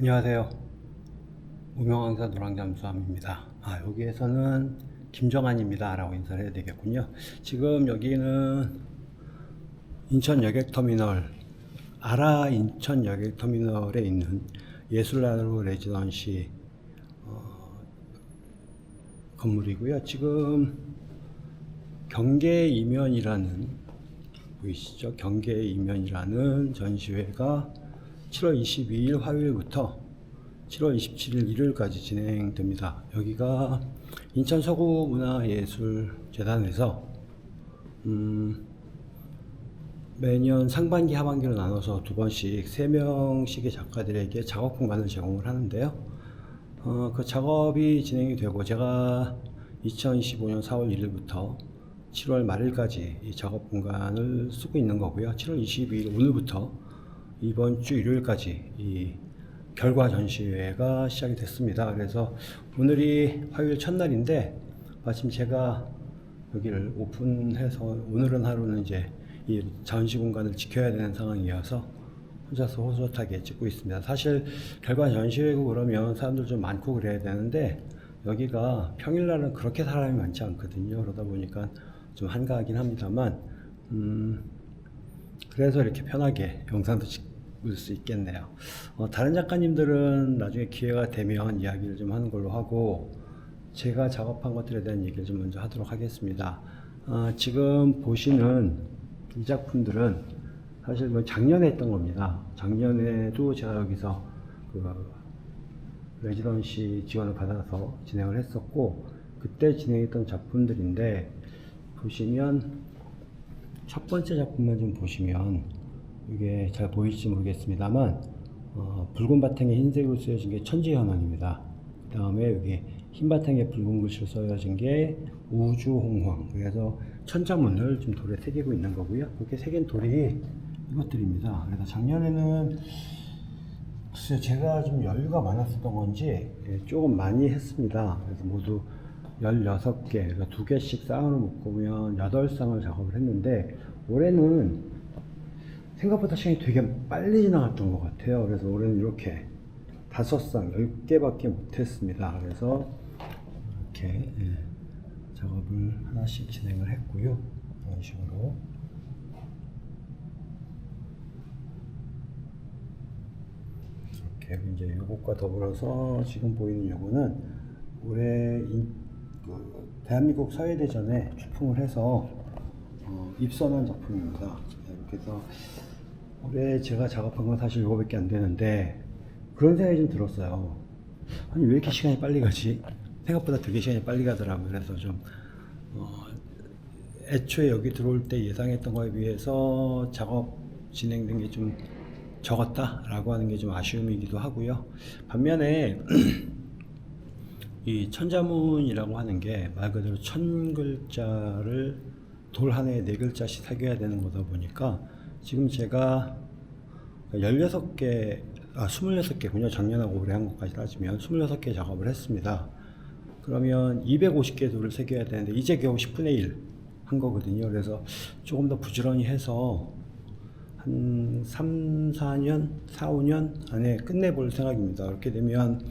안녕하세요. 무명왕사 노랑잠수함입니다. 아, 여기에서는 김정환입니다. 라고 인사를 해야 되겠군요. 지금 여기는 인천 여객터미널, 아라 인천 여객터미널에 있는 예술나루 레지던시 어, 건물이고요. 지금 경계 이면이라는 보이시죠? 경계 이면이라는 전시회가 7월 22일 화요일부터 7월 27일 일요일까지 진행됩니다. 여기가 인천 서구 문화예술재단에서 음, 매년 상반기 하반기로 나눠서 두 번씩 세 명씩의 작가들에게 작업 공간을 제공을 하는데요. 어, 그 작업이 진행이 되고 제가 2025년 4월 1일부터 7월 말일까지 이 작업 공간을 쓰고 있는 거고요. 7월 22일 오늘부터 이번 주 일요일까지 이 결과 전시회가 시작이 됐습니다. 그래서 오늘이 화요일 첫날인데 마침 제가 여기를 오픈해서 오늘은 하루는 이제 이 전시 공간을 지켜야 되는 상황이어서 혼자서 호소하게 찍고 있습니다. 사실 결과 전시회고 그러면 사람들 좀 많고 그래야 되는데 여기가 평일날은 그렇게 사람이 많지 않거든요. 그러다 보니까 좀 한가하긴 합니다만 음, 그래서 이렇게 편하게 영상도 찍을 수 있겠네요. 어, 다른 작가님들은 나중에 기회가 되면 이야기를 좀 하는 걸로 하고 제가 작업한 것들에 대한 얘기를 좀 먼저 하도록 하겠습니다. 아, 지금 보시는 이 작품들은 사실 뭐 작년에 했던 겁니다. 작년에도 제가 여기서 그 레지던시 지원을 받아서 진행을 했었고 그때 진행했던 작품들인데 보시면 첫 번째 작품만 좀 보시면 이게 잘 보일지 모르겠습니다만 어, 붉은 바탕에 흰색으로 쓰여진 게 천지 현황입니다. 그 다음에 여기 흰 바탕에 붉은 글씨로 써여진 게 우주 홍황 그래서 천자문을 좀 돌에 새기고 있는 거고요. 그렇게 새긴 돌이 이것들입니다. 그래서 작년에는 글쎄요, 제가 좀 여유가 많았었던 건지 예, 조금 많이 했습니다. 그래서 모두 16개, 그러니까 두 개씩 쌍으로 묶으면 8쌍을 작업을 했는데 올해는 생각보다 시간이 되게 빨리 지나갔던 것 같아요. 그래서 올해는 이렇게 다섯 쌍, 10개밖에 못했습니다. 그래서 이렇게 예, 작업을 하나씩 진행을 했고요. 이런 식으로. 이렇게 이제 요것과 더불어서 지금 보이는 요거는 올해 인- 그 대한민국 사회대전에 출품을 해서 어, 입선한 작품입니다. 네, 이렇게 해서 올해 제가 작업한 건 사실 요거밖에 안 되는데 그런 생각이 좀 들었어요. 아니 왜 이렇게 시간이 빨리 가지? 생각보다 되게 시간이 빨리 가더라고요. 그래서 좀 어, 애초에 여기 들어올 때 예상했던 거에 비해서 작업 진행된 게 좀 적었다라고 하는 게 좀 아쉬움이기도 하고요. 반면에 이 천자문이라고 하는 게 말 그대로 천 글자를 돌 하나에 네 글자씩 새겨야 되는 거다 보니까 지금 제가 16개, 아, 26개군요. 작년하고 올해 한 것까지 따지면 26개 작업을 했습니다. 그러면 250개 돌을 새겨야 되는데 이제 겨우 10분의 1 한 거거든요. 그래서 조금 더 부지런히 해서 한 3, 4년, 4, 5년 안에 끝내볼 생각입니다. 그렇게 되면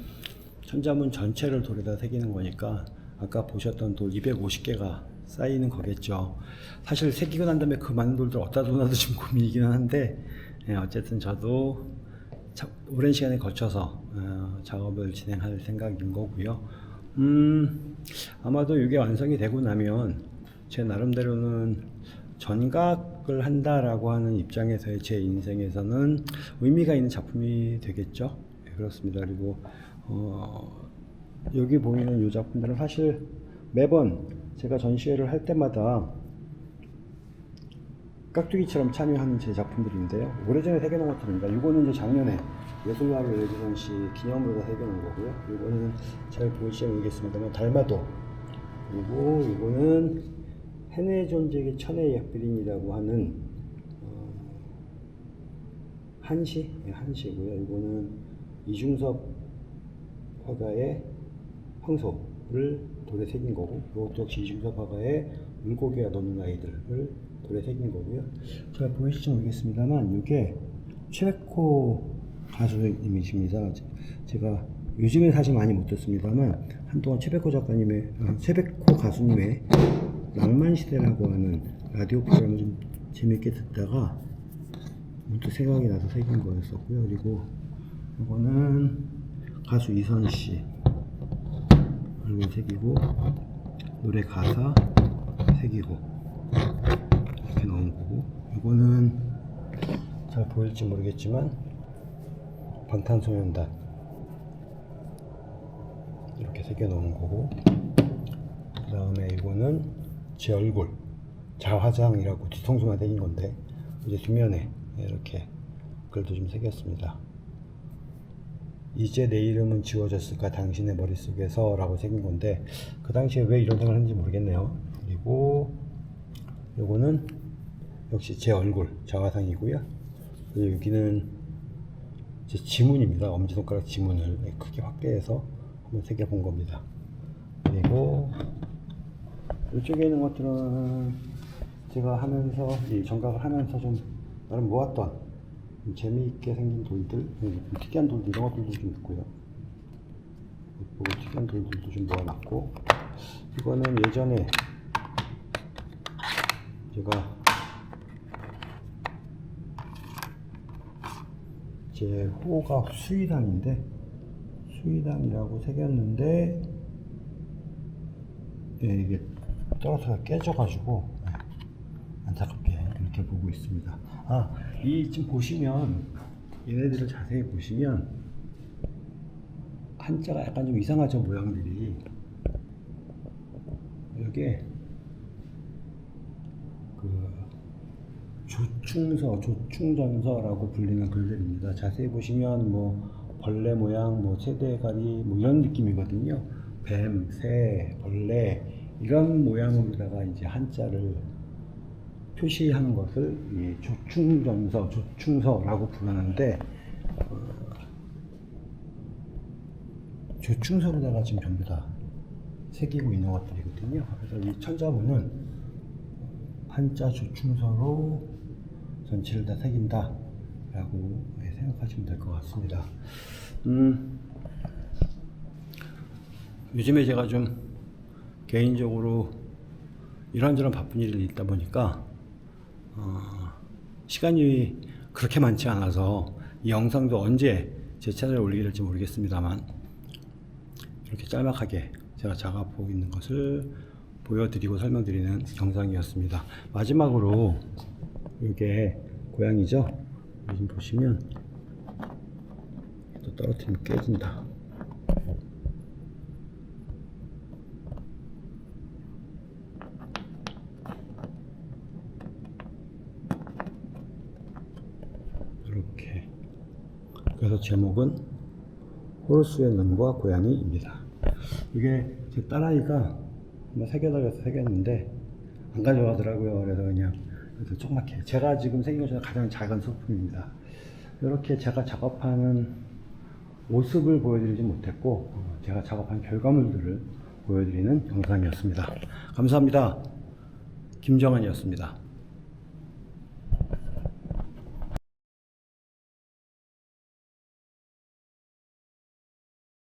천자문 전체를 돌에다 새기는 거니까 아까 보셨던 돌 250개가 쌓이는 거겠죠. 사실 새기고 난 다음에 그 많은 돌들 어디다 두나도 좀 고민이기는 한데 예, 어쨌든 저도 자- 오랜 시간에 걸쳐서 어, 작업을 진행할 생각인 거고요. 음, 아마도 이게 완성이 되고 나면 제 나름대로는 전각을 한다라고 하는 입장에서의 제 인생에서는 의미가 있는 작품이 되겠죠. 예, 그렇습니다. 그리고 어, 여기 보이는 이 작품들은 사실 매번 제가 전시회를 할 때마다 깍두기처럼 참여하는 제 작품들인데요. 오래전에 새겨놓은 것들입니다. 이거는 이제 작년에 예술가로 씨 기념으로 새겨놓은 거고요. 이거는 잘 보일지 모르겠습니다만 달마도 그리고 이거는 해내 존재의 천의 약비린이라고 하는 어, 한시 예, 한시고요. 이거는 이중섭 화가의 황소 를 돌에 새긴 거고 이것도 역시 이중섭 화가의 물고기가 노는 아이들을 돌에 새긴 거고요. 잘 보이실지 모르겠습니다만 이게 최백호 가수님이십니다. 제- 제가 요즘에 사실 많이 못 듣습니다만 한동안 최백호 작가님의 아, 최백호 가수님의 낭만 시대라고 하는 라디오 프로그램을 좀 재밌게 듣다가 문득 생각이 나서 새긴 거였었고요. 그리고 이거는 가수 이선 씨 얼굴 새기고 노래 가사 새기고 이렇게 넣은 거고. 이거는 잘 보일지 모르겠지만 방탄소년단 이렇게 새겨 놓은 거고. 그 다음에 이거는 제 얼굴 자화상이라고 뒤통수만 새긴 건데 이제 뒷면에 이렇게 글도 좀 새겼습니다. 이제 내 이름은 지워졌을까 당신의 머릿속에서 라고 새긴 건데 그 당시에 왜 이런 생각을 했는지 모르겠네요. 그리고 요거는 역시 제 얼굴 자화상이고요. 그리고 여기는 제 지문입니다. 엄지손가락 지문을 크게 확대해서 한번 새겨본 겁니다. 그리고 이쪽에 있는 것들은 제가 하면서 이 정각을 하면서 좀 나름 모았던 좀 재미있게 생긴 돌들, 음, 특이한 돌들 이런 것들도 좀 있고요. 그리고 특이한 돌들도 좀 모아놨고 이거는 예전에 제가 제 호가 수의단인데 수의단이라고 새겼는데 예, 이게 떨어져서 깨져가지고 예, 안타깝게 이렇게 보고 있습니다. 아, 이 지금 보시면 얘네들을 자세히 보시면 한자가 약간 좀 이상하죠 모양들이 여기에 그 조충서, 조충전서라고 불리는 글들입니다. 자세히 보시면 뭐 벌레 모양, 뭐 세대가리 뭐 이런 느낌이거든요. 뱀, 새, 벌레 이런 모양으로다가 이제 한자를 표시하는 것을 이 조충전서, 조충서라고 부르는데 어, 조충서로다가 지금 전부 다 새기고 있는 것들이거든요. 그래서 이 천자문은 한자 조충서로 전체를 다 새긴다 라고 네, 생각하시면 될 것 같습니다. 음, 요즘에 제가 좀 개인적으로 이런저런 바쁜 일이 있다 보니까 어, 시간이 그렇게 많지 않아서 이 영상도 언제 제 채널에 올리게 될지 모르겠습니다만 이렇게 짤막하게 제가 작업하고 있는 것을 보여드리고 설명드리는 영상이었습니다. 마지막으로 이게 고양이죠? 지금 보시면 또 떨어뜨리면 깨진다. 이렇게 그래서 제목은 호르스의 눈과 고양이입니다. 이게 제 딸아이가 뭐 새겨달라서 새겼는데 안 가져가더라고요. 그래서 그냥 그래서 조그맣게 제가 지금 새긴 것 중에 가장 작은 소품입니다. 이렇게 제가 작업하는 모습을 보여드리지 못했고 어, 제가 작업한 결과물들을 보여드리는 영상이었습니다. 감사합니다. 김정환이었습니다.